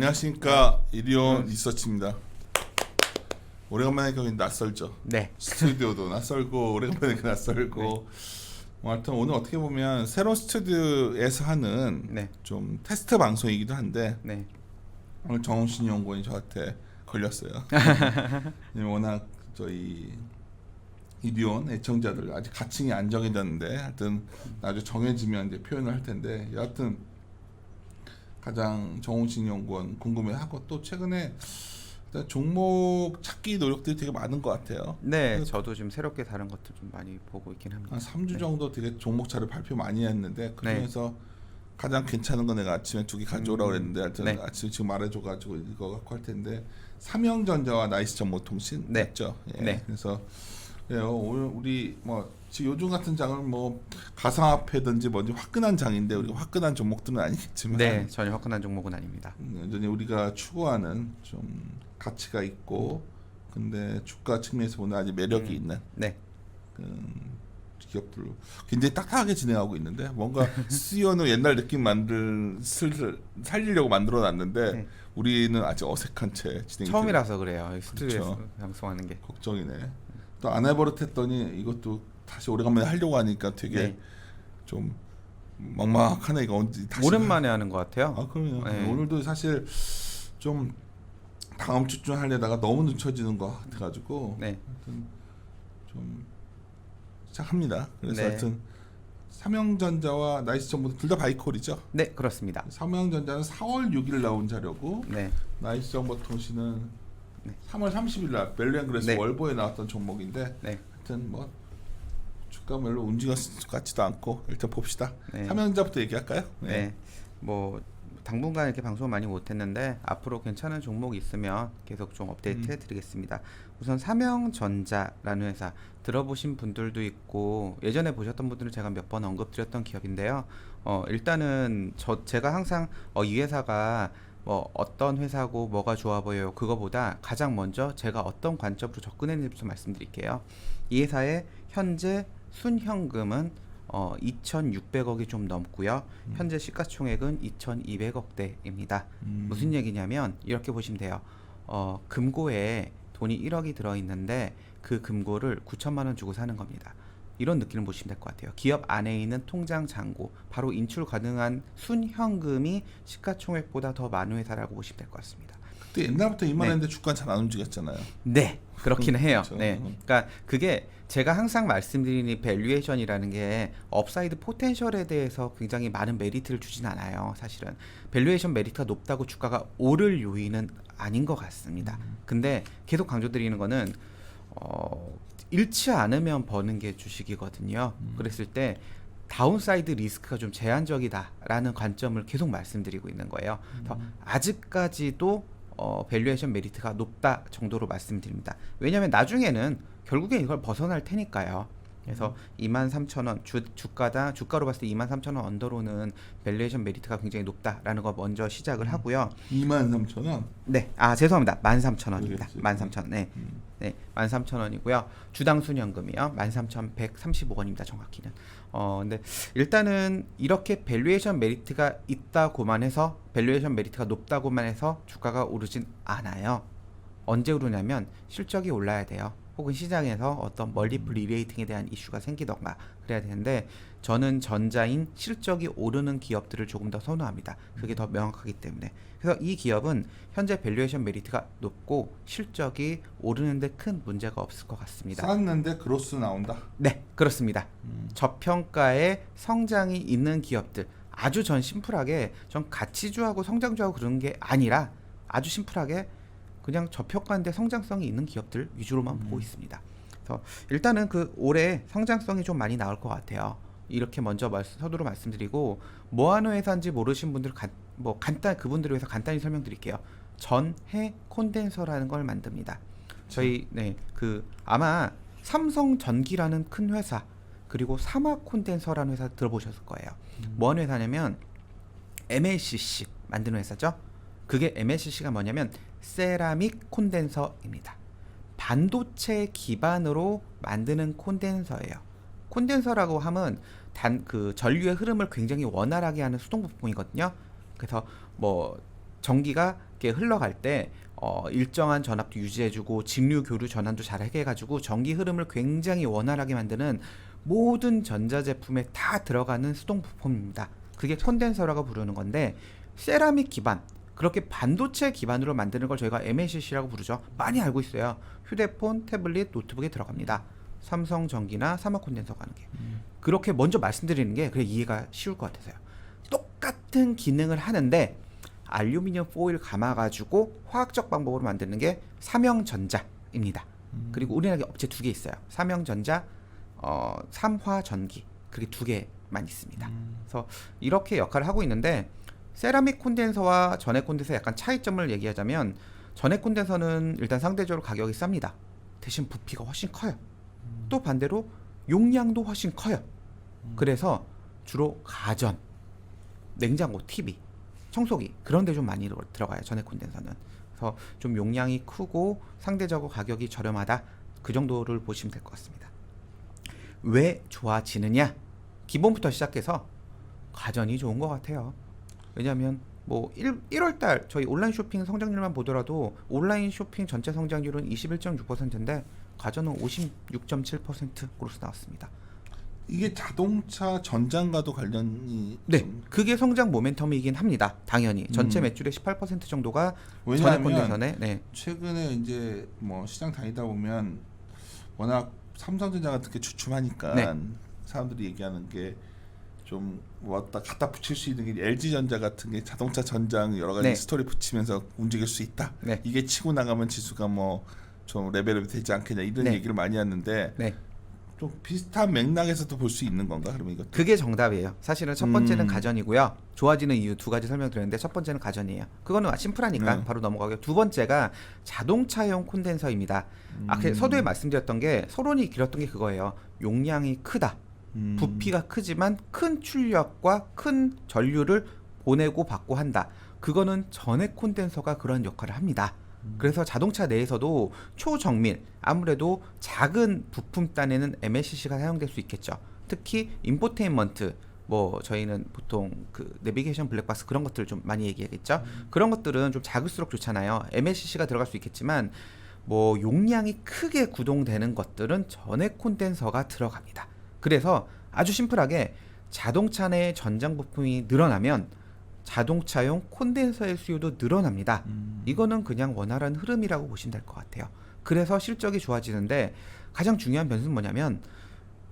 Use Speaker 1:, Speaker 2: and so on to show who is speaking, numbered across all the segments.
Speaker 1: 안녕하십니까 이리온 리서치입니다. 오래간만에 여기 낯설죠.
Speaker 2: 네.
Speaker 1: 스튜디오도 낯설고 오래간만에 낯설고. 뭐 하여튼 오늘 어떻게 보면 새로운 스튜디오에서 하는
Speaker 2: 네.
Speaker 1: 좀 테스트 방송이기도 한데
Speaker 2: 네.
Speaker 1: 오늘 정훈신 연구원이 저한테 걸렸어요. 왜냐면 워낙 저희 이디온 애청자들 아직 가칭이 안 정해졌는데 하여튼 나중에 정해지면 이제 표현을 할 텐데 여하튼 가장 정훈신 연구원 궁금해하고 또 최근에 일단 종목 찾기 노력들이 되게 많은 것 같아요.
Speaker 2: 네.
Speaker 1: 그-
Speaker 2: 저도 좀 새롭게 다른 것들 좀 많이 보고 있긴 합니다.
Speaker 1: 한 3주
Speaker 2: 네.
Speaker 1: 정도 되게 종목 차를 발표 많이 했는데 그 중에서 가장 괜찮은 거 내가 아침에 두 개 가져오라고
Speaker 2: 음,
Speaker 1: 그랬는데 하여튼
Speaker 2: 네.
Speaker 1: 아침에 지금 말해줘가지고 이거 갖고 할 텐데 삼형전자와 나이스 정보통신
Speaker 2: 네.
Speaker 1: 맞죠? 예.
Speaker 2: 네.
Speaker 1: 그래서 그래요. 오늘 우리 뭐 지금 요즘 같은 장은 뭐 가상화폐든지 뭐지 화끈한 장인데 우리가 화끈한 종목들은 아니겠지만
Speaker 2: 네. 전혀 화끈한 종목은 아닙니다.
Speaker 1: 음, 여전히 우리가 추구하는 좀 가치가 있고 근데 주가 측면에서 보면 아주 매력이
Speaker 2: 음.
Speaker 1: 있는
Speaker 2: 네.
Speaker 1: 그 기업들 굉장히 딱딱하게 진행하고 있는데 뭔가 CEO는 옛날 느낌 만들 슬슬 살리려고 만들어 놨는데
Speaker 2: 네.
Speaker 1: 우리는 아직 어색한 채 진행이
Speaker 2: 처음이라서 그래요. 이 스튜디오에서
Speaker 1: 그렇죠.
Speaker 2: 방송하는 게.
Speaker 1: 걱정이네. 또 안 해버릇했더니 이것도 다시 오래간만에 하려고 하니까 되게
Speaker 2: 네.
Speaker 1: 좀 막막하네 이거 언제 다시
Speaker 2: 오랜만에 하는 것 같아요.
Speaker 1: 아 그럼요.
Speaker 2: 네.
Speaker 1: 오늘도 사실 좀 다음 주쯤 하려다가 너무 늦춰지는 것 같아가지고
Speaker 2: 네.
Speaker 1: 하여튼 좀 시작합니다. 그래서
Speaker 2: 네.
Speaker 1: 하여튼 삼형전자와 나이스 정보 둘다 바이콜이죠.
Speaker 2: 네, 그렇습니다.
Speaker 1: 삼형전자는 4월 6일 나온 자료고
Speaker 2: 네.
Speaker 1: 나이스 정보통신은
Speaker 2: 네.
Speaker 1: 3월 30일 날 멜리안그레스
Speaker 2: 네.
Speaker 1: 월보에 나왔던 종목인데
Speaker 2: 네.
Speaker 1: 하여튼 뭐 주가 별로 움직였 같지도 않고 일단 봅시다.
Speaker 2: 네.
Speaker 1: 삼형전자부터 얘기할까요?
Speaker 2: 네. 뭐 당분간 이렇게 방송을 많이 못 했는데 앞으로 괜찮은 종목이 있으면 계속 좀 업데이트
Speaker 1: 음.
Speaker 2: 해 드리겠습니다. 우선 삼형전자라는 회사 들어보신 분들도 있고 예전에 보셨던 분들은 제가 몇 번 언급드렸던 기업인데요. 어 일단은 저 제가 항상 어, 이 회사가 뭐 어떤 회사고 뭐가 좋아 보여요 그거보다 가장 먼저 제가 어떤 관점으로 접근했는지 말씀드릴게요. 이 회사의 현재 순현금은 어 2,600억이 좀 넘고요. 현재 시가총액은 2,200억대입니다.
Speaker 1: 음.
Speaker 2: 무슨 얘기냐면 이렇게 보시면 돼요. 어, 금고에 돈이 1억이 들어 있는데 그 금고를 9천만 원 주고 사는 겁니다. 이런 느낌을 보시면 될 것 같아요. 기업 안에 있는 통장 잔고, 바로 인출 가능한 순현금이 시가총액보다 더 많은 회사라고 보시면 될 것 같습니다.
Speaker 1: 그때 옛날부터
Speaker 2: 네.
Speaker 1: 이만했는데 주가 잘 안 움직였잖아요.
Speaker 2: 네, 그렇긴 해요.
Speaker 1: 그렇죠.
Speaker 2: 네, 그러니까 그게 제가 항상 말씀드리는 이 밸류에이션이라는 게 업사이드 포텐셜에 대해서 굉장히 많은 메리트를 주진 않아요. 사실은 밸류에이션 메리트가 높다고 주가가 오를 요인은 아닌 것 같습니다. 근데 계속 강조드리는 거는 어, 잃지 않으면 버는 게 주식이거든요. 그랬을 때 다운사이드 리스크가 좀 제한적이다라는 관점을 계속 말씀드리고 있는 거예요. 그래서 아직까지도 어, 밸류에이션 메리트가 높다 정도로 말씀드립니다. 왜냐하면 나중에는 결국에 이걸 벗어날 테니까요. 그래서 23,000원 주, 주가당 주가로 봤을 때 23,000원 언더로는 밸류에이션 메리트가 굉장히 높다라는 거 먼저 시작을 하고요.
Speaker 1: 2만 3천 원.
Speaker 2: 네, 아 죄송합니다. 13,000원입니다.
Speaker 1: 그렇지.
Speaker 2: 13,000원. 네. 네, 13,000원이고요. 주당 순현금이요. 13,135원입니다. 정확히는. 어, 근데 일단은 이렇게 밸류에이션 메리트가 있다고만 해서 밸류에이션 메리트가 높다고만 해서 주가가 오르진 않아요. 언제 오르냐면 실적이 올라야 돼요. 혹은 시장에서 어떤 멀티플 리레이팅에 대한 이슈가 생기던가 그래야 되는데 저는 전자인 실적이 오르는 기업들을 조금 더 선호합니다. 그게 더 명확하기 때문에. 그래서 이 기업은 현재 밸류에이션 메리트가 높고 실적이 오르는데 큰 문제가 없을 것 같습니다.
Speaker 1: 쌌는데 그로스 나온다.
Speaker 2: 네, 그렇습니다.
Speaker 1: 음.
Speaker 2: 저평가의 성장이 있는 기업들 아주 전 심플하게 전 가치주하고 성장주하고 그런 게 아니라 아주 심플하게 그냥 저평가인데 성장성이 있는 기업들 위주로만 보고 있습니다. 그래서 일단은 그 올해 성장성이 좀 많이 나올 것 같아요. 이렇게 먼저 말, 서두로 말씀드리고 뭐 하는 회사인지 모르신 분들 간, 뭐 간단 그분들을 위해서 간단히 설명드릴게요. 전해 콘덴서라는 걸 만듭니다. 저희 네 그 아마 삼성 전기라는 큰 회사 그리고 사막 콘덴서라는 회사 들어보셨을 거예요. 뭐 하는 회사냐면 MLCC 만드는 회사죠. 그게 MLCC가 뭐냐면 세라믹 콘덴서입니다. 반도체 기반으로 만드는 콘덴서예요. 콘덴서라고 하면 단그 전류의 흐름을 굉장히 원활하게 하는 수동 부품이거든요. 그래서 뭐 전기가 맞게 흘러갈 때 어, 일정한 전압도 유지해주고 직류 교류 전환도 잘 해가지고 전기 흐름을 굉장히 원활하게 만드는 모든 전자 제품에 다 들어가는 수동 부품입니다. 그게 콘덴서라고 부르는 건데 세라믹 기반 그렇게 반도체 기반으로 만드는 걸 저희가 MLCC라고 부르죠. 많이 알고 있어요. 휴대폰, 태블릿, 노트북에 들어갑니다. 삼성 전기나 사막 콘덴서가 하는 게 그렇게 먼저 말씀드리는 게 그래 이해가 쉬울 것 같아서요. 똑같은 기능을 하는데 알루미늄 포일 감아가지고 화학적 방법으로 만드는 게 삼형전자입니다. 그리고 우리나라에 업체 두 개 있어요. 삼형전자, 어, 삼화전기 그렇게 두 개만 있습니다. 그래서 이렇게 역할을 하고 있는데 세라믹 콘덴서와 전해 콘덴서 약간 차이점을 얘기하자면 전해 콘덴서는 일단 상대적으로 가격이 쌉니다. 대신 부피가 훨씬 커요. 또 반대로 용량도 훨씬 커요. 그래서 주로 가전, 냉장고, TV, 청소기 그런 데 좀 많이 들어- 들어가요. 전해 콘덴서는. 그래서 좀 용량이 크고 상대적으로 가격이 저렴하다. 그 정도를 보시면 될 것 같습니다. 왜 좋아지느냐? 기본부터 시작해서 가전이 좋은 것 같아요. 왜냐하면 뭐 1, 1월 달 저희 온라인 쇼핑 성장률만 보더라도 온라인 쇼핑 전체 성장률은 21.6%인데 가전은 56.7%로 나왔습니다.
Speaker 1: 이게 자동차 전장과도 관련이
Speaker 2: 네,
Speaker 1: 좀-
Speaker 2: 그게 성장 모멘텀이긴 합니다. 당연히 전체
Speaker 1: 음.
Speaker 2: 매출의 18% 정도가
Speaker 1: 왜냐하면
Speaker 2: 콘덴서네. 네,
Speaker 1: 최근에 이제 뭐 시장 다니다 보면 워낙 삼성전자 같은 게 주춤하니까
Speaker 2: 네.
Speaker 1: 사람들이 얘기하는 게 좀 왔다 갖다 붙일 수 있는 게 LG전자 같은 게 자동차 전장 여러 가지
Speaker 2: 네.
Speaker 1: 스토리 붙이면서 움직일 수 있다.
Speaker 2: 네.
Speaker 1: 이게 치고 나가면 지수가 뭐 좀 레벨업이 되지 않겠냐 이런
Speaker 2: 네.
Speaker 1: 얘기를 많이 하는데
Speaker 2: 네,
Speaker 1: 좀 비슷한 맥락에서도 볼 수 있는 건가 그러면 이거
Speaker 2: 그게 정답이에요. 사실은 첫 번째는
Speaker 1: 음.
Speaker 2: 가전이고요. 좋아지는 이유 두 가지 설명드렸는데 첫 번째는 가전이에요. 그거는 심플하니까
Speaker 1: 네.
Speaker 2: 바로 넘어가고요. 두 번째가 자동차용 콘덴서입니다. 아까
Speaker 1: 음.
Speaker 2: 서두에 말씀드렸던 게 서론이 길었던 게 그거예요. 용량이 크다.
Speaker 1: 음.
Speaker 2: 부피가 크지만 큰 출력과 큰 전류를 보내고 받고 한다. 그거는 전해 콘덴서가 그런 역할을 합니다. 그래서 자동차 내에서도 초정밀 아무래도 작은 부품 단에는 MLCC가 사용될 수 있겠죠. 특히 인포테인먼트 뭐 저희는 보통 그 내비게이션 블랙박스 그런 것들 좀 많이 얘기하겠죠. 그런 것들은 좀 작을수록 좋잖아요. MLCC가 들어갈 수 있겠지만 뭐 용량이 크게 구동되는 것들은 전해 콘덴서가 들어갑니다. 그래서 아주 심플하게 자동차 내 전장 부품이 늘어나면 자동차용 콘덴서의 수요도 늘어납니다.
Speaker 1: 음.
Speaker 2: 이거는 그냥 원활한 흐름이라고 보시면 될 것 같아요. 그래서 실적이 좋아지는데 가장 중요한 변수는 뭐냐면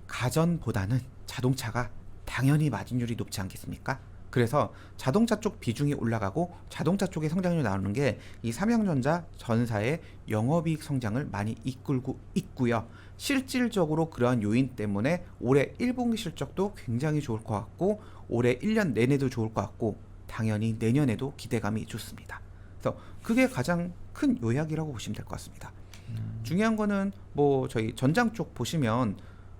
Speaker 2: 가전보다는 자동차가 당연히 마진율이 높지 않겠습니까? 그래서 자동차 쪽 비중이 올라가고 자동차 쪽의 성장률이 나오는 게 이 삼형전자 전사의 영업이익 성장을 많이 이끌고 있고요. 실질적으로 그러한 요인 때문에 올해 1분기 실적도 굉장히 좋을 것 같고 올해 1년 내내도 좋을 것 같고 당연히 내년에도 기대감이 좋습니다. 그래서 그게 가장 큰 요약이라고 보시면 될 것 같습니다. 중요한 거는 뭐 저희 전장 쪽 보시면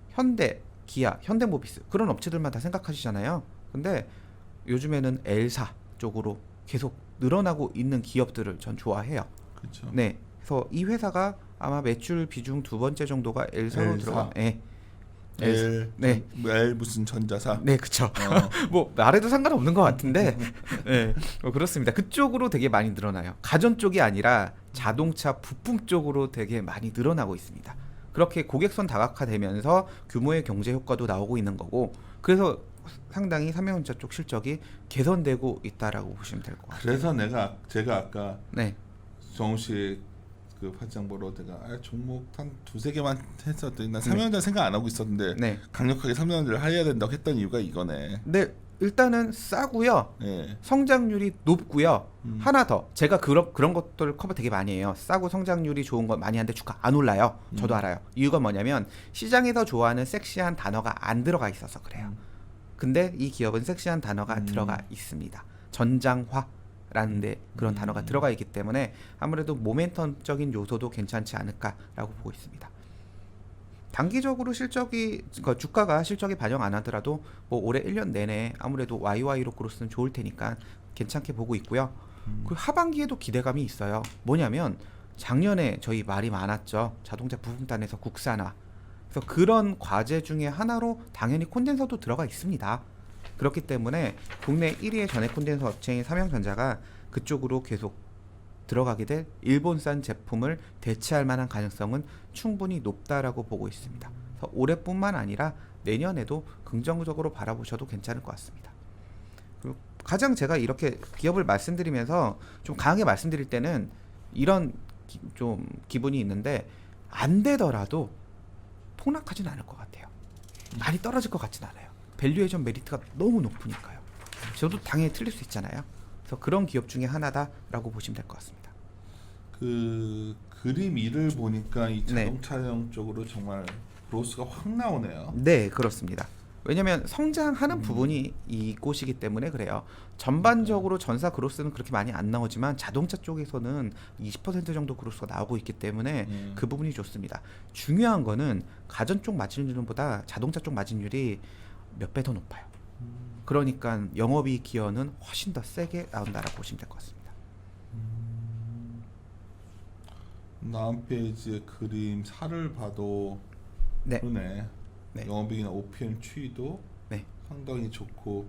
Speaker 2: 현대, 기아, 현대모비스 그런 업체들만 다 생각하시잖아요. 근데 요즘에는 L사 쪽으로 계속 늘어나고 있는 기업들을 전 좋아해요.
Speaker 1: 그렇죠.
Speaker 2: 네. 그래서 이 회사가 아마 매출 비중 두 번째 정도가 L사로
Speaker 1: L사.
Speaker 2: 들어가. 네.
Speaker 1: L
Speaker 2: 네.
Speaker 1: 뭐 L 무슨 전자사
Speaker 2: 네, 그쵸.
Speaker 1: 어.
Speaker 2: 뭐 말해도 상관없는 것 같은데, 네, 뭐 그렇습니다. 그쪽으로 되게 많이 늘어나요. 가전 쪽이 아니라 자동차 부품 쪽으로 되게 많이 늘어나고 있습니다. 그렇게 고객선 다각화되면서 규모의 경제 효과도 나오고 있는 거고, 그래서 상당히 삼형전자 쪽 실적이 개선되고 있다라고 보시면 될 것 같아요.
Speaker 1: 그래서 내가 제가 아까
Speaker 2: 네,
Speaker 1: 정우 씨 그 파장 보러 내가 아, 종목 한 두세 개만 했었더니 나 삼연전 생각 안 하고 있었는데
Speaker 2: 네,
Speaker 1: 강력하게 삼연전을 해야 된다고 했던 이유가 이거네.
Speaker 2: 네. 일단은 싸고요.
Speaker 1: 예.
Speaker 2: 성장률이 높고요.
Speaker 1: 음.
Speaker 2: 하나 더 제가 그런 그런 것들 커버 되게 많이 해요. 싸고 성장률이 좋은 거 많이 하는데 주가 안 올라요. 저도
Speaker 1: 음.
Speaker 2: 알아요. 이유가 뭐냐면 시장에서 좋아하는 섹시한 단어가 안 들어가 있어서 그래요. 근데 이 기업은 섹시한 단어가
Speaker 1: 음.
Speaker 2: 들어가 있습니다. 전장화 라는 데 그런
Speaker 1: 음.
Speaker 2: 단어가 들어가 있기 때문에 아무래도 모멘텀적인 요소도 괜찮지 않을까라고 보고 있습니다. 단기적으로 실적이 그러니까 주가가 실적이 반영 안 하더라도 뭐 올해 1년 내내 아무래도 YY로 그로스는 좋을 테니까 괜찮게 보고 있고요.
Speaker 1: 음.
Speaker 2: 그 하반기에도 기대감이 있어요. 뭐냐면 작년에 저희 말이 많았죠. 자동차 부품단에서 국산화. 그래서 그런 과제 중에 하나로 당연히 콘덴서도 들어가 있습니다. 그렇기 때문에 국내 1위의 전해 콘덴서 업체인 삼형전자가 그쪽으로 계속 들어가게 될 일본산 제품을 대체할 만한 가능성은 충분히 높다라고 보고 있습니다. 올해뿐만 아니라 내년에도 긍정적으로 바라보셔도 괜찮을 것 같습니다. 그리고 가장 제가 이렇게 기업을 말씀드리면서 좀 강하게 말씀드릴 때는 이런 기, 좀 기분이 있는데 안 되더라도 폭락하진 않을 것 같아요. 많이 떨어질 것 같진 않아요. 밸류에이션 메리트가 너무 높으니까요. 저도 당연히 틀릴 수 있잖아요. 그래서 그런 기업 중에 하나다라고 보시면 될 것 같습니다.
Speaker 1: 그 그림 1을 보니까 이
Speaker 2: 네.
Speaker 1: 자동차용 쪽으로 정말 로스가 확 나오네요.
Speaker 2: 네, 그렇습니다. 왜냐하면 성장하는
Speaker 1: 음.
Speaker 2: 부분이 이곳이기 때문에 그래요. 전반적으로 전사 그로스는 그렇게 많이 안 나오지만 자동차 쪽에서는 20% 정도 그로스가 나오고 있기 때문에
Speaker 1: 음.
Speaker 2: 그 부분이 좋습니다. 중요한 거는 가전 쪽 마진율보다 자동차 쪽 마진율이 몇 배 더 높아요.
Speaker 1: 음.
Speaker 2: 그러니까 영업이익 기여는 훨씬 더 세게 나온다라고 보시면 될 것 같습니다.
Speaker 1: 다음 페이지의 그림 4를 봐도
Speaker 2: 네,
Speaker 1: 그러네.
Speaker 2: 네.
Speaker 1: 영업이익이나 OPM 추이도
Speaker 2: 네,
Speaker 1: 상당히 좋고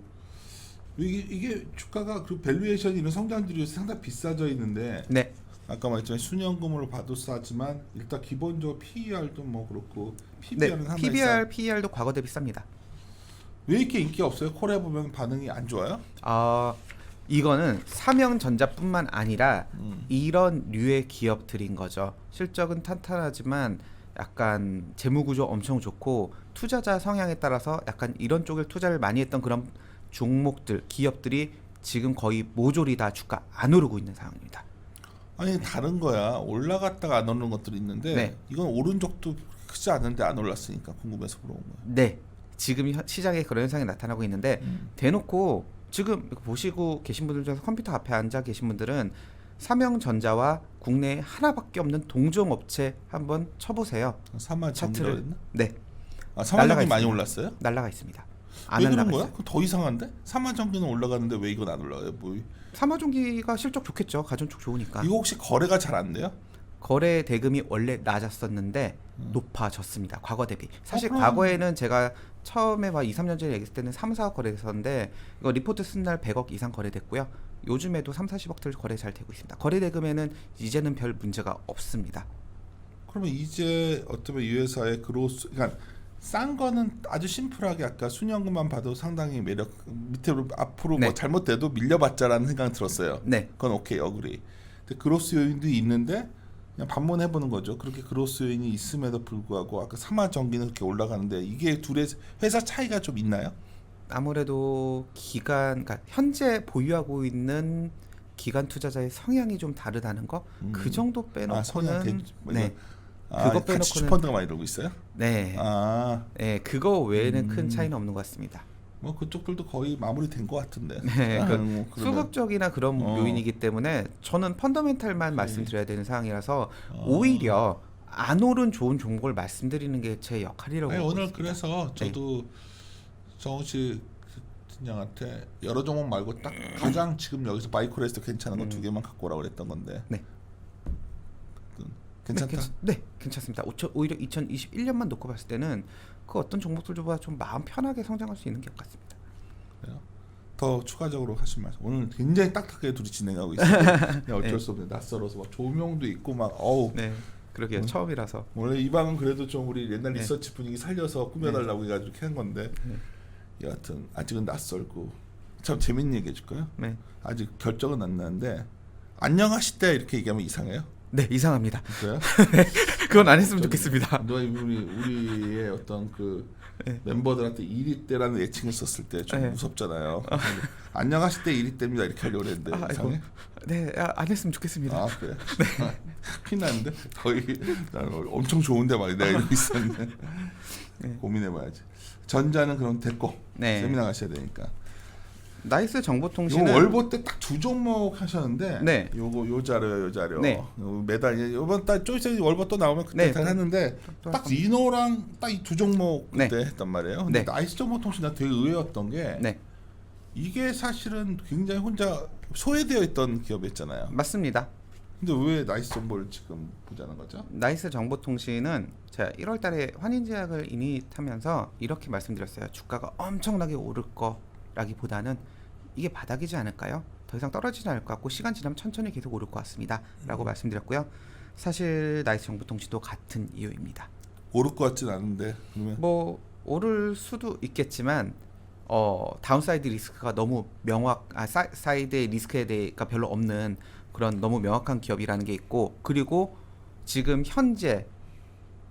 Speaker 1: 이게, 이게 주가가 그 밸류에이션 이런 성장들이 상당히 비싸져 있는데
Speaker 2: 네,
Speaker 1: 아까 말했지만 순연금으로 봐도 싸지만 일단 기본적으로 PER도 뭐 그렇고
Speaker 2: 네.
Speaker 1: PBR은 상당히
Speaker 2: PBR, PER도 과거 대비 쌉니다.
Speaker 1: 왜 이렇게 인기 없어요? 콜해 보면 반응이 안 좋아요?
Speaker 2: 아 이거는 삼형전자뿐만 아니라
Speaker 1: 음.
Speaker 2: 이런 류의 기업들인 거죠. 실적은 탄탄하지만 약간 재무 구조 엄청 좋고 투자자 성향에 따라서 약간 이런 쪽을 투자를 많이 했던 그런 종목들 기업들이 지금 거의 모조리 다 주가 안 오르고 있는 상황입니다.
Speaker 1: 아니 다른 거야 올라갔다가 안 오르는 것들이 있는데
Speaker 2: 네.
Speaker 1: 이건 오른 적도 크지 않은데 안 올랐으니까 궁금해서 물어본 거야.
Speaker 2: 네, 지금 현- 시장에 그런 현상이 나타나고 있는데
Speaker 1: 음.
Speaker 2: 대놓고 지금 보시고 계신 분들 중에서 컴퓨터 앞에 앉아 계신 분들은 삼형전자와 국내에 하나밖에 없는 동종 업체 한번 쳐보세요.
Speaker 1: 사마
Speaker 2: 차트를?
Speaker 1: 네아 사마
Speaker 2: 날라가
Speaker 1: 정리 많이. 올랐어요?
Speaker 2: 날라가 있습니다.
Speaker 1: 안왜 그런 거야? 더 이상한데? 사마 정기는 올라가는데 왜 이건 안 올라가요? 뭐
Speaker 2: 삼화전기가 실적 좋겠죠. 가전쪽 좋으니까.
Speaker 1: 이거 혹시 거래가 잘 안 돼요?
Speaker 2: 거래 대금이 원래 낮았었는데
Speaker 1: 음.
Speaker 2: 높아졌습니다. 과거 대비. 사실
Speaker 1: 그럼.
Speaker 2: 과거에는 제가 처음에 막 2, 3년 전에 얘기했을 때는 3, 4억 거래됐었는데 이거 리포트 쓴 날 100억 이상 거래됐고요. 요즘에도 3, 40억들 거래 잘 되고 있습니다. 거래 대 금에는 이제는 별 문제가 없습니다.
Speaker 1: 그러면 이제 어쩌면 이 회사의 그로스 그러니까 싼 거는 아주 심플하게 아까 순연금만 봐도 상당히 매력 밑으로 앞으로
Speaker 2: 네.
Speaker 1: 뭐 잘못돼도 밀려봤자라는 생각 들었어요.
Speaker 2: 네.
Speaker 1: 그건 오케이 어그리. 근데 그로스 요인도 있는데 그냥 반문해 보는 거죠. 그렇게 그로스 요인이 있음에도 불구하고 아까 삼화 전기는 그렇게 올라가는데 이게 둘의 회사 차이가 좀 있나요?
Speaker 2: 아무래도 기간 그러니까 현재 보유하고 있는 기간 투자자의 성향이 좀 다르다는 거.
Speaker 1: 음.
Speaker 2: 그 정도
Speaker 1: 아, 성향
Speaker 2: 빼놓고는
Speaker 1: 대- 뭐
Speaker 2: 네.
Speaker 1: 아,
Speaker 2: 그거 빼놓고는-
Speaker 1: 펀드가 많이 이러고 있어요?
Speaker 2: 네.
Speaker 1: 아,
Speaker 2: 네, 그거 외에는
Speaker 1: 음.
Speaker 2: 큰 차이는 없는 것 같습니다.
Speaker 1: 뭐 그쪽들도 거의 마무리된 것 같은데.
Speaker 2: 네,
Speaker 1: 아, 그뭐 그러면-
Speaker 2: 수급적이나 그런
Speaker 1: 어.
Speaker 2: 요인이기 때문에 저는 펀더멘탈만
Speaker 1: 네.
Speaker 2: 말씀드려야 되는 상황이라서
Speaker 1: 어.
Speaker 2: 오히려 안 오른 좋은 종목을 말씀드리는 게 제 역할이라고
Speaker 1: 아니, 오늘
Speaker 2: 있습니다.
Speaker 1: 그래서 저도 정우 씨 팀장한테 여러 종목 말고 딱 가장 지금 여기서 마이크로에스도 괜찮은 거두 개만 갖고 오라고 그랬던 건데.
Speaker 2: 네.
Speaker 1: 그,
Speaker 2: 네,
Speaker 1: 괜찮다.
Speaker 2: 괜찮, 네, 괜찮습니다. 오히려 2021년만 놓고 봤을 때는 그 어떤 종목들보다 좀 마음 편하게 성장할 수 있는 기업 같습니다.
Speaker 1: 그래요? 더 추가적으로 하신 말씀. 오늘 굉장히 딱딱하게 둘이 진행하고 있어요. 그냥 어쩔
Speaker 2: 네.
Speaker 1: 수 없네. 낯설어서 막 조명도 있고 막 어우.
Speaker 2: 네, 그러게요.
Speaker 1: 음.
Speaker 2: 처음이라서.
Speaker 1: 원래 이 방은 그래도 좀 우리 옛날
Speaker 2: 네.
Speaker 1: 리서치 분위기 살려서 꾸며달라고 해가지고 이렇게 한 건데
Speaker 2: 네.
Speaker 1: 여하튼 아직은 낯설고 참 재밌는 얘기 해줄까요?
Speaker 2: 네,
Speaker 1: 아직 결정은 안 나는데 안녕하실 때 이렇게 얘기하면 이상해요?
Speaker 2: 네 이상합니다.
Speaker 1: 그래요?
Speaker 2: 그건 안 했으면 좋겠습니다.
Speaker 1: 너 우리 우리의 어떤 그
Speaker 2: 네.
Speaker 1: 멤버들한테 일이 때라는 애칭을 썼을 때 좀
Speaker 2: 네.
Speaker 1: 무섭잖아요. 안녕하실 때 일이 때입니다 이렇게 하려고 했는데
Speaker 2: 아,
Speaker 1: 이상해?
Speaker 2: 네, 아, 안 했으면 좋겠습니다.
Speaker 1: 아 그래? 피나는데 거의 난 엄청 좋은데 말이야 내가 이러고 있었는데
Speaker 2: 네.
Speaker 1: 고민해봐야지. 전자는 그럼 됐고
Speaker 2: 네.
Speaker 1: 세미나 가셔야 되니까.
Speaker 2: 나이스
Speaker 1: 요
Speaker 2: 정보통신은
Speaker 1: 월보 때 딱 두 종목 하셨는데
Speaker 2: 네.
Speaker 1: 요거 요 자료 요 자료
Speaker 2: 네.
Speaker 1: 요 매달 이번 달 쪼이세 월보 또 나오면 그때
Speaker 2: 네,
Speaker 1: 다
Speaker 2: 또-
Speaker 1: 했는데
Speaker 2: 또
Speaker 1: 딱. 이노랑 딱 이 두 종목
Speaker 2: 네.
Speaker 1: 그때 했단 말이에요. 근데
Speaker 2: 네.
Speaker 1: 나이스 정보통신 나 되게 의외였던 게
Speaker 2: 네,
Speaker 1: 이게 사실은 굉장히 혼자 소외되어 있던 기업이었잖아요.
Speaker 2: 맞습니다.
Speaker 1: 근데 왜 나이스 정보를 지금 보자는 거죠?
Speaker 2: 나이스 정보통신은 제가 1월달에 환인제약을 이닛하면서 이렇게 말씀드렸어요. 주가가 엄청나게 오를 거 라기보다는 이게 바닥이지 않을까요? 더 이상 떨어지지 않을 것 같고 시간 지나면 천천히 계속 오를 것
Speaker 1: 음.
Speaker 2: 같습니다.라고 말씀드렸고요. 사실 나이스 정보통신도 같은 이유입니다.
Speaker 1: 오를 것 같진 않은데 그러면
Speaker 2: 뭐 오를 수도 있겠지만 어 다운사이드 리스크가 너무 명확 아 사, 사이드의 리스크에 대해가 별로 없는 그런 너무 명확한 기업이라는 게 있고 그리고 지금 현재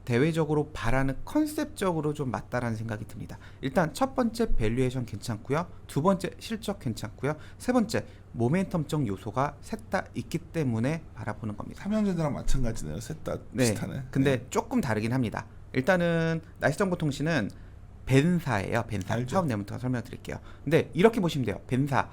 Speaker 2: 대외적으로 바라는 컨셉적으로 좀 맞다라는 생각이 듭니다. 일단 첫 번째 밸류에이션 괜찮고요. 두 번째 실적 괜찮고요. 세 번째 모멘텀적 요소가 셋 다 있기 때문에 바라보는 겁니다.
Speaker 1: 삼형제들랑 마찬가지네요. 셋다
Speaker 2: 네.
Speaker 1: 비슷하네.
Speaker 2: 근데 조금 다르긴 합니다. 일단은 나시정보통신은 벤사예요. 벤사.
Speaker 1: 알죠.
Speaker 2: 사업 내부터 설명드릴게요. 근데 이렇게 보시면 돼요. 벤사.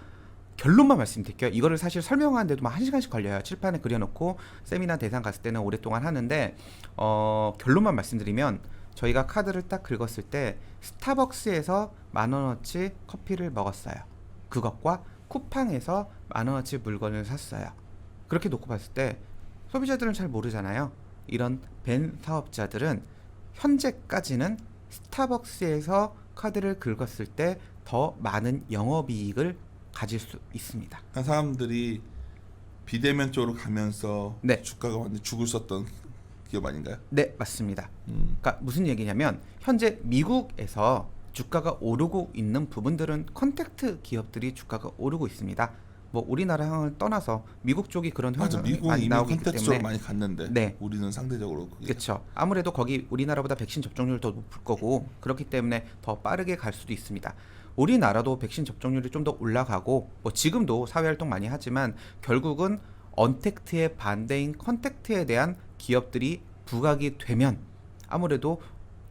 Speaker 2: 결론만 말씀드릴게요. 이거를 사실 설명하는데도 막 한 시간씩 걸려요. 칠판에 그려놓고 세미나 대상 갔을 때는 오랫동안 하는데 어, 결론만 말씀드리면 저희가 카드를 딱 긁었을 때 스타벅스에서 만 원어치 커피를 먹었어요. 그것과 쿠팡에서 만 원어치 물건을 샀어요. 그렇게 놓고 봤을 때 소비자들은 잘 모르잖아요. 이런 벤 사업자들은 현재까지는 스타벅스에서 카드를 긁었을 때 더 많은 영업이익을 가질 수 있습니다.
Speaker 1: 한 사람들이 비대면 쪽으로 가면서
Speaker 2: 네.
Speaker 1: 주가가 완전 죽을 썼던 기업 아닌가요?
Speaker 2: 네, 맞습니다.
Speaker 1: 음.
Speaker 2: 그러니까 무슨 얘기냐면 현재 미국에서 주가가 오르고 있는 부분들은 컨택트 기업들이 주가가 오르고 있습니다. 뭐 우리나라 상황을 떠나서 미국 쪽이 그런
Speaker 1: 맞아.
Speaker 2: 현상이
Speaker 1: 미국은
Speaker 2: 많이
Speaker 1: 이미
Speaker 2: 때문에
Speaker 1: 쪽으로 많이 갔는데
Speaker 2: 네.
Speaker 1: 우리는 상대적으로 그게
Speaker 2: 그렇죠. 아무래도 거기 우리나라보다 백신 접종률이 더 높을 거고 그렇기 때문에 더 빠르게 갈 수도 있습니다. 우리나라도 백신 접종률이 좀 더 올라가고 뭐 지금도 사회 활동 많이 하지만 결국은 언택트의 반대인 컨택트에 대한 기업들이 부각이 되면 아무래도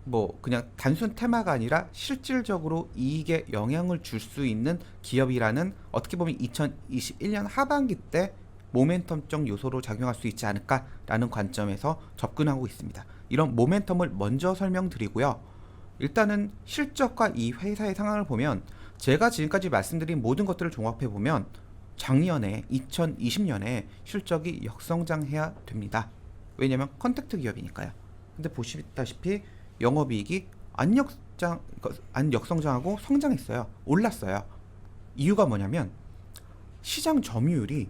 Speaker 2: 뭐 그냥 단순 테마가 아니라 실질적으로 이익에 영향을 줄 수 있는 기업이라는 어떻게 보면 2021년 하반기 때 모멘텀적 요소로 작용할 수 있지 않을까라는 관점에서 접근하고 있습니다. 이런 모멘텀을 먼저 설명드리고요. 일단은 실적과 이 회사의 상황을 보면 제가 지금까지 말씀드린 모든 것들을 종합해 보면 작년에 2020년에 실적이 역성장해야 됩니다. 왜냐하면 컨택트 기업이니까요. 근데 보시다시피 영업이익이 안 역장 안 역성장하고 성장했어요. 올랐어요. 이유가 뭐냐면 시장 점유율이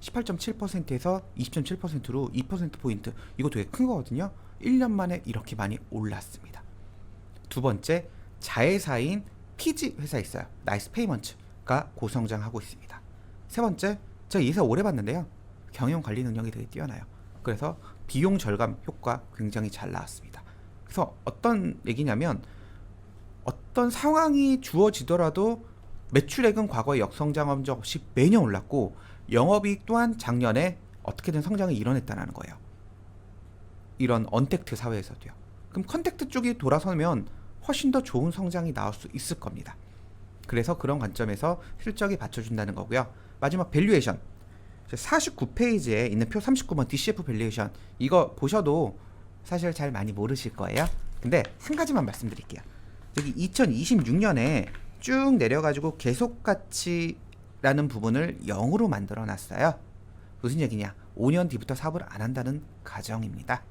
Speaker 2: 18.7%에서 20.7%로 2% 포인트 이거 되게 큰 거거든요. 1년 만에 이렇게 많이 올랐습니다. 두 번째 자회사인 피지 회사 있어요. 나이스 페이먼트가 고성장하고 있습니다. 세 번째 제가 이 회사 오래 봤는데요. 경영 관리 능력이 되게 뛰어나요. 그래서 비용 절감 효과 굉장히 잘 나왔습니다. 그래서 어떤 얘기냐면 어떤 상황이 주어지더라도 매출액은 과거에 역성장한 적 없이 매년 올랐고 영업이익 또한 작년에 어떻게든 성장을 이뤄냈다는 거예요. 이런 언택트 사회에서도요. 그럼 컨택트 쪽이 돌아서면 훨씬 더 좋은 성장이 나올 수 있을 겁니다. 그래서 그런 관점에서 실적이 받쳐준다는 거고요. 마지막 밸류에이션. 49페이지에 있는 표 39번 DCF 밸류에이션 이거 보셔도 사실 잘 많이 모르실 거예요. 근데 한 가지만 말씀드릴게요. 여기 2026년에 쭉 내려가지고 계속 가치라는 부분을 0으로 만들어 놨어요. 무슨 얘기냐? 5년 뒤부터 사업을 안 한다는 가정입니다.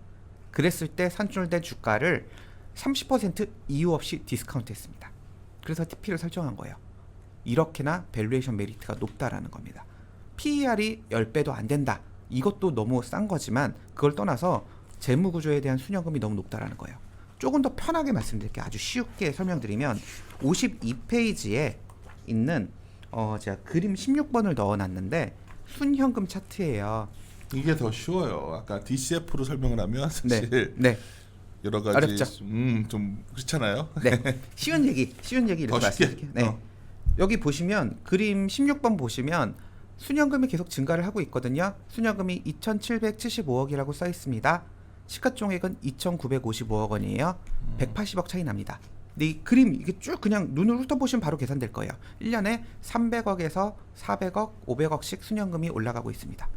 Speaker 2: 그랬을 때 산출된 주가를 30% 이유 없이 디스카운트 했습니다. 그래서 TP를 설정한 거예요. 이렇게나 밸류에이션 메리트가 높다라는 겁니다. PER이 10배도 안 된다. 이것도 너무 싼 거지만 그걸 떠나서 재무 구조에 대한 수령금이 너무 높다라는 거예요. 조금 더 편하게 말씀드릴게요. 아주 쉽게 설명드리면 52페이지에 있는 어 제가 그림 16번을 넣어 놨는데 순현금 차트예요.
Speaker 1: 이게 더 쉬워요. 아까 DCF로 설명을 하면
Speaker 2: 네,
Speaker 1: 사실
Speaker 2: 네,
Speaker 1: 여러 가지
Speaker 2: 어렵죠?
Speaker 1: 음 좀 그렇잖아요.
Speaker 2: 네. 쉬운 얘기, 쉬운 얘기
Speaker 1: 더
Speaker 2: 이렇게
Speaker 1: 쉽게.
Speaker 2: 말씀드릴게요. 네.
Speaker 1: 어.
Speaker 2: 여기 보시면 그림 16번 보시면 순현금이 계속 증가를 하고 있거든요. 순현금이 2,775억이라고 써 있습니다. 시가총액은 2,955억 원이에요. 180억 차이 납니다. 근데 이 그림 이게 쭉 그냥 눈으로 훑어보시면 바로 계산될 거예요. 1년에 300억에서 400억, 500억씩 순현금이 올라가고 있습니다.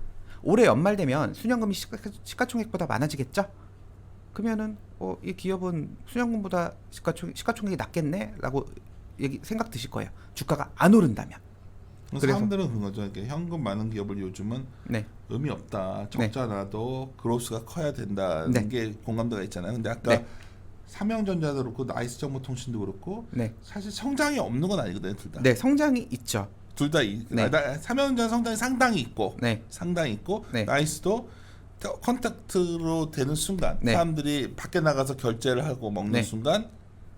Speaker 2: 올해 연말 되면 순현금이 시가, 시가총액보다 많아지겠죠? 그러면은 어, 이 기업은 순현금보다 시가총, 시가총액이 낮겠네라고 얘기 생각 드실 거예요. 주가가 안 오른다면. 그래서-
Speaker 1: 사람들은 그런 거죠. 이렇게 현금 많은 기업을 요즘은
Speaker 2: 네.
Speaker 1: 의미 없다. 적자 나도 그로스가 커야 된다는
Speaker 2: 네.
Speaker 1: 게 공감대가 있잖아요. 근데 아까
Speaker 2: 네.
Speaker 1: 삼형전자도 그렇고 나이스 정보통신도 그렇고
Speaker 2: 네.
Speaker 1: 사실 성장이 없는 건 아니거든요, 둘 다.
Speaker 2: 네, 성장이 있죠.
Speaker 1: 둘다
Speaker 2: 네.
Speaker 1: 삼연전 성장이 상당히 있고
Speaker 2: 네.
Speaker 1: 상당히 있고
Speaker 2: 네.
Speaker 1: 나이스도 컨택트로 되는 순간
Speaker 2: 네.
Speaker 1: 사람들이 밖에 나가서 결제를 하고 먹는
Speaker 2: 네.
Speaker 1: 순간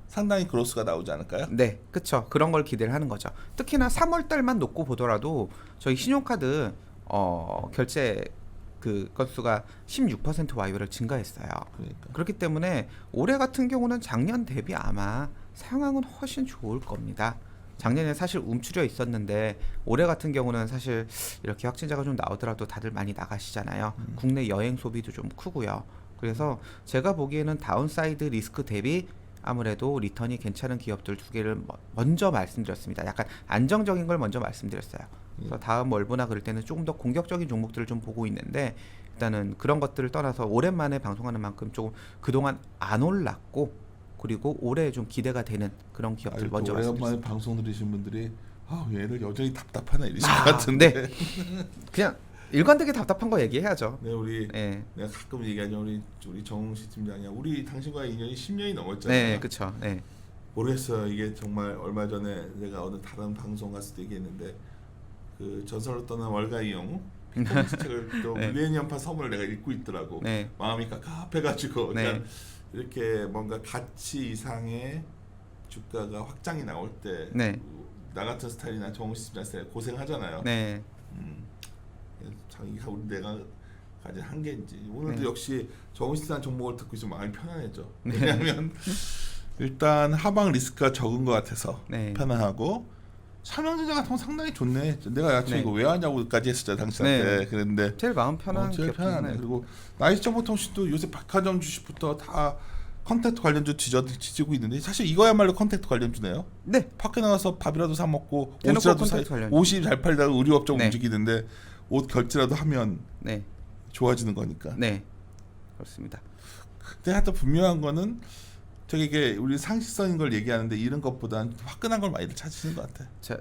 Speaker 1: 상당히 그로스가 나오지 않을까요?
Speaker 2: 네, 그렇죠. 그런 걸 기대를 하는 거죠. 특히나 3월 달만 놓고 보더라도 저희 신용카드 어, 결제 그 건수가 16% 와이어를 증가했어요.
Speaker 1: 그러니까
Speaker 2: 그렇기 때문에 올해 같은 경우는 작년 대비 아마 상황은 훨씬 좋을 겁니다. 작년에 사실 움츠려 있었는데 올해 같은 경우는 사실 이렇게 확진자가 좀 나오더라도 다들 많이 나가시잖아요. 국내 여행 소비도 좀 크고요. 그래서 제가 보기에는 다운사이드 리스크 대비 아무래도 리턴이 괜찮은 기업들 두 개를 머- 먼저 말씀드렸습니다. 약간 안정적인 걸 먼저 말씀드렸어요. 그래서 다음 월보나 그럴 때는 조금 더 공격적인 종목들을 좀 보고 있는데 일단은 그런 것들을 떠나서 오랜만에 방송하는 만큼 조금 그동안 안 올랐고 그리고 올해 좀 기대가 되는 그런 기업들
Speaker 1: 아유,
Speaker 2: 먼저.
Speaker 1: 오랜만에 방송 들으신 분들이 아 얘들 여전히 답답하네 이러실
Speaker 2: 아,
Speaker 1: 것 같은데
Speaker 2: 네. 그냥 일관되게 답답한 거 얘기해야죠.
Speaker 1: 네, 우리
Speaker 2: 네,
Speaker 1: 내가 가끔 얘기하죠 우리 우리 정웅식 팀장이 우리 당신과 인연이 10년이 넘었잖아요.
Speaker 2: 네, 그렇죠. 네,
Speaker 1: 모르겠어요. 이게 정말 얼마 전에 내가 어느 다른 방송 갔을 때 얘기했는데 그 전설로 떠난 월가이 영웅 책을 또
Speaker 2: 네.
Speaker 1: 밀레니엄파 선물을 내가 읽고 있더라고.
Speaker 2: 네,
Speaker 1: 마음이 갑갑해가지고
Speaker 2: 네.
Speaker 1: 그러니까 이렇게 뭔가 가치 이상의 주가가 확장이 나올 때
Speaker 2: 네.
Speaker 1: 나 같은 스타일이나 정우식 팀장 스타일 고생하잖아요.
Speaker 2: 네,
Speaker 1: 음, 참 이게 우리 내가 가진 한계인지 오늘도
Speaker 2: 네.
Speaker 1: 역시 정우식산 종목을 듣고 있으면 마음이 편안해져.
Speaker 2: 네.
Speaker 1: 왜냐하면 일단 하방 리스크가 적은 것 같아서
Speaker 2: 네.
Speaker 1: 편안하고 삼양전자 같은 건 상당히 좋네. 내가 야채
Speaker 2: 네.
Speaker 1: 이거 왜 하냐고까지 했었잖아 당신한테.
Speaker 2: 네.
Speaker 1: 그랬는데
Speaker 2: 제일 마음 편한
Speaker 1: 어, 제일
Speaker 2: 기업 중에
Speaker 1: 편안해.
Speaker 2: 하나예요.
Speaker 1: 그리고 나이스 정보통신도 요새 백화점 주식부터 다 컨택트 관련주 뒤져 뒤지고 있는데 사실 이거야말로 컨택트 관련주네요.
Speaker 2: 네,
Speaker 1: 밖에 나가서 밥이라도 사 먹고
Speaker 2: 대놓고
Speaker 1: 옷이라도 사
Speaker 2: 컨택트 관련주.
Speaker 1: 옷이 잘 팔다가 의류업종
Speaker 2: 네.
Speaker 1: 움직이는데 옷 결제라도 하면
Speaker 2: 네,
Speaker 1: 좋아지는 거니까.
Speaker 2: 네, 그렇습니다.
Speaker 1: 근데 하여튼 분명한 거는 저기 이게 우리 상식성인 걸 얘기하는데 이런 것보다는 화끈한 걸 많이들 찾으시는 것 같아.
Speaker 2: 자,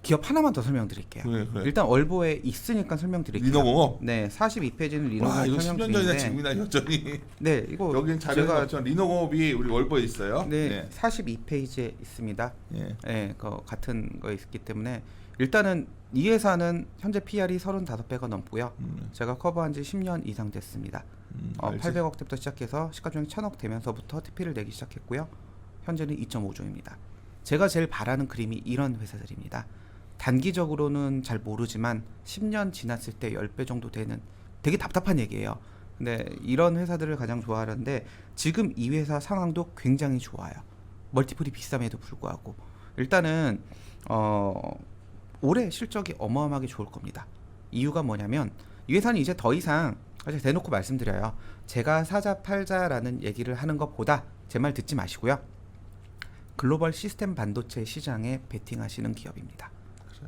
Speaker 2: 기업 하나만 더 설명드릴게요.
Speaker 1: 그래 그래.
Speaker 2: 일단 얼보에 있으니까 설명드릴게요.
Speaker 1: 리노공업.
Speaker 2: 네, 42페이지는
Speaker 1: 와
Speaker 2: 리노공업
Speaker 1: 이거 10년 전이나
Speaker 2: 설명드리는데
Speaker 1: 지금이나 여전히
Speaker 2: 네, 이거
Speaker 1: 여기는 자료가
Speaker 2: 제가
Speaker 1: 없지만 리노공업이 우리 월보에 있어요.
Speaker 2: 네, 42페이지에 있습니다.
Speaker 1: 예.
Speaker 2: 네, 그 같은 거 있기 때문에 일단은 이 회사는 현재 PR이 35배가 넘고요.
Speaker 1: 음,
Speaker 2: 제가 커버한 지 10년 이상 됐습니다.
Speaker 1: 음,
Speaker 2: 어,
Speaker 1: 알지?
Speaker 2: 800억 대부터 시작해서 시가총액 1000억 되면서부터 TP를 내기 시작했고요. 현재는 2.5조입니다. 제가 제일 바라는 그림이 이런 회사들입니다. 단기적으로는 잘 모르지만 10년 지났을 때 10배 정도 되는 되게 답답한 얘기예요. 근데 이런 회사들을 가장 좋아하는데 지금 이 회사 상황도 굉장히 좋아요. 멀티플이 비쌈에도 불구하고 일단은 어 올해 실적이 어마어마하게 좋을 겁니다. 이유가 뭐냐면 이 회사는 이제 더 이상 사실 대놓고 말씀드려요. 제가 사자 팔자라는 얘기를 하는 것보다 제 말 듣지 마시고요. 글로벌 시스템 반도체 시장에 베팅하시는 기업입니다.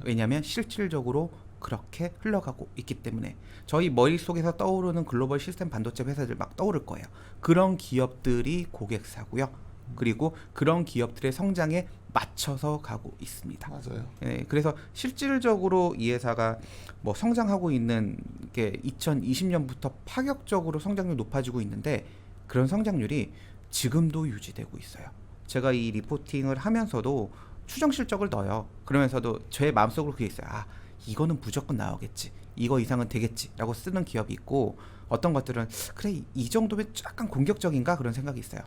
Speaker 2: 왜냐하면 실질적으로 그렇게 흘러가고 있기 때문에 저희 머릿속에서 떠오르는 글로벌 시스템 반도체 회사들 막 떠오를 거예요. 그런 기업들이 고객사고요. 그리고 그런 기업들의 성장에 맞춰서 가고 있습니다.
Speaker 1: 맞아요.
Speaker 2: 예, 그래서 실질적으로 이 회사가 뭐 성장하고 있는 게 2020년부터 파격적으로 성장률 높아지고 있는데 그런 성장률이 지금도 유지되고 있어요. 제가 이 리포팅을 하면서도 추정 실적을 넣어요. 그러면서도 제 마음속으로 그게 있어요. 아, 이거는 무조건 나오겠지. 이거 이상은 되겠지라고 쓰는 기업이 있고 어떤 것들은 그래 이 정도면 약간 공격적인가 그런 생각이 있어요.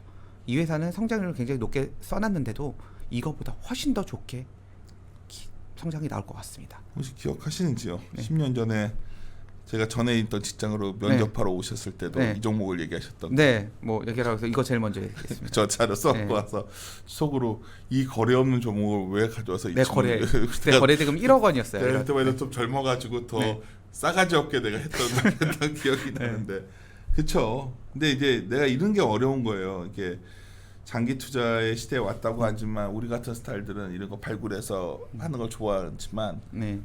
Speaker 2: 이 회사는 성장률을 굉장히 높게 써놨는데도 이거보다 훨씬 더 좋게 기- 성장이 나올 것 같습니다.
Speaker 1: 혹시 기억하시는지요?
Speaker 2: 네.
Speaker 1: 10년 전에 제가 전에 있던 직장으로 면접하러 오셨을 때도
Speaker 2: 네.
Speaker 1: 이 종목을 얘기하셨던
Speaker 2: 네, 뭐 얘기하라고 해서 이거 제일 먼저 얘기했습니다.
Speaker 1: 저 자료 써갖고
Speaker 2: 네.
Speaker 1: 와서 속으로 이 거래 없는 종목을 왜 가져와서
Speaker 2: 이내 네, 거래 그때 거래 대금 1억 원이었어요.
Speaker 1: 네, 그때만 해도 좀 젊어가지고 더
Speaker 2: 네.
Speaker 1: 싸가지 없게 내가 했던, 했던 기억이 나는데 그쵸 근데 이제 내가 이런 게 어려운 거예요 이게 장기 투자의 시대에 왔다고 하지만 우리 같은 스타일들은 이런 거 발굴해서 하는 걸 좋아하지만
Speaker 2: 네,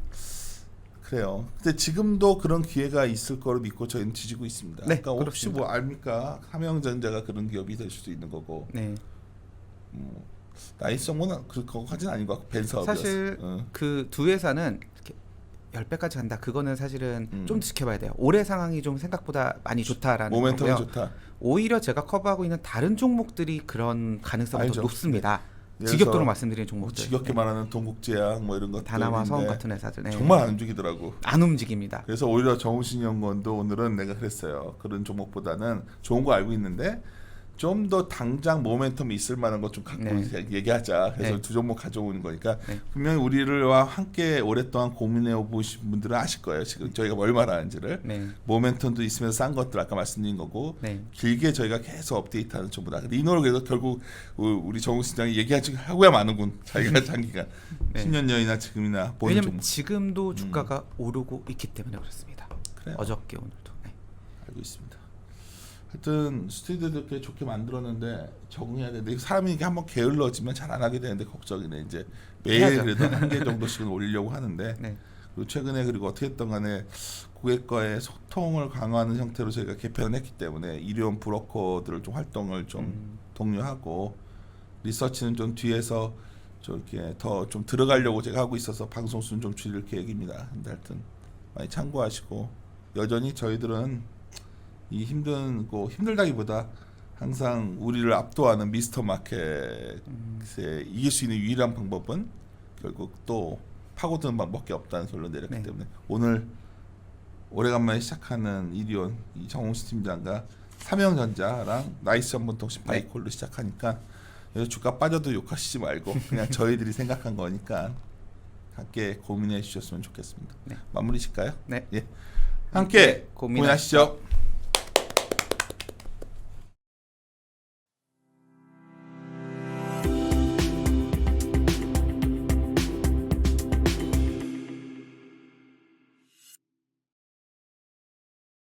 Speaker 1: 그래요 근데 지금도 그런 기회가 있을 거로 믿고 저희는 지지고 있습니다
Speaker 2: 네,
Speaker 1: 그러니까 혹시
Speaker 2: 그렇습니다.
Speaker 1: 뭐 압니까 삼형전자가 그런 기업이 될 수도 있는 거고
Speaker 2: 네.
Speaker 1: 나이성은 그거까지는 아닌 것 같고 벤 사업이었어
Speaker 2: 사실
Speaker 1: 응.
Speaker 2: 그두 회사는 이렇게 10배까지 간다. 그거는 사실은
Speaker 1: 음.
Speaker 2: 좀 지켜봐야 돼요. 올해 상황이 좀 생각보다 많이 좋다라는
Speaker 1: 모멘텀이
Speaker 2: 거고요.
Speaker 1: 좋다
Speaker 2: 오히려 제가 커버하고 있는 다른 종목들이 그런 가능성이. 더 높습니다.
Speaker 1: 예를
Speaker 2: 직역도로
Speaker 1: 들어서
Speaker 2: 말씀드린
Speaker 1: 뭐
Speaker 2: 종목들
Speaker 1: 지겹게 말하는 동국제약 뭐 이런 것들
Speaker 2: 다나와 성 같은 회사들 네.
Speaker 1: 정말 안 움직이더라고.
Speaker 2: 안 움직입니다.
Speaker 1: 그래서 오히려 정우신 연구원도 오늘은 내가 그랬어요. 그런 종목보다는 좋은 거 알고 있는데 좀 더 당장 모멘텀이 있을 만한 것 좀 갖고
Speaker 2: 네.
Speaker 1: 얘기하자. 그래서
Speaker 2: 네.
Speaker 1: 두 종목 가져오는 거니까
Speaker 2: 네.
Speaker 1: 분명히 우리를와 함께 오랫동안 고민해 보신 분들은 아실 거예요. 지금 저희가 뭘 말하는지를
Speaker 2: 네,
Speaker 1: 모멘텀도 있으면서 싼 것들 아까 말씀드린 거고
Speaker 2: 네,
Speaker 1: 길게 저희가 계속 업데이트하는. 근데 이노를 그래서 결국 우- 우리 정우 시장이 얘기하지 하고야 마는군. 자기가 장기간
Speaker 2: 네.
Speaker 1: 10년 전이나 지금이나 보는
Speaker 2: 왜냐면 지금도 주가가 오르고 있기 때문에 그렇습니다.
Speaker 1: 그래요.
Speaker 2: 어저께 오늘도. 네.
Speaker 1: 알고 있습니다. 하여튼 스튜디오도 이렇게 좋게 만들었는데 적응해야 되는데 사람이 이게 한번 게을러지면 잘 안 하게 되는데 걱정이네. 이제 매일
Speaker 2: 해야죠.
Speaker 1: 그래도 한 개 정도씩은 올리려고 하는데
Speaker 2: 네.
Speaker 1: 그리고 최근에 그리고 어떻게 했던 간에 고객과의 소통을 강화하는 형태로 저희가 개편을 했기 때문에 일회용 브로커들을 좀 활동을 좀
Speaker 2: 음.
Speaker 1: 독려하고 리서치는 좀 뒤에서 저렇게 더 좀 들어가려고 제가 하고 있어서 방송 수는 좀 줄일 계획입니다. 근데 하여튼 많이 참고하시고 여전히 저희들은 이 힘든 거 힘들다기보다 항상 우리를 압도하는 미스터 마켓에 이길 수 있는 유일한 방법은 결국 또 파고드는 방법밖에 없다는 결론 내렸기
Speaker 2: 네.
Speaker 1: 때문에 오늘 오래간만에 시작하는 이리온 이 정홍식 팀장과 삼성전자랑 나이스 전문 통신
Speaker 2: 네.
Speaker 1: 바이콜로 시작하니까 여기 주가 빠져도 욕하시지 말고 그냥 저희들이 생각한 거니까 함께 고민해 주셨으면 좋겠습니다.
Speaker 2: 네.
Speaker 1: 마무리 질까요?
Speaker 2: 네.
Speaker 1: 예. 함께
Speaker 2: 고민하시죠.
Speaker 1: 고민하시죠.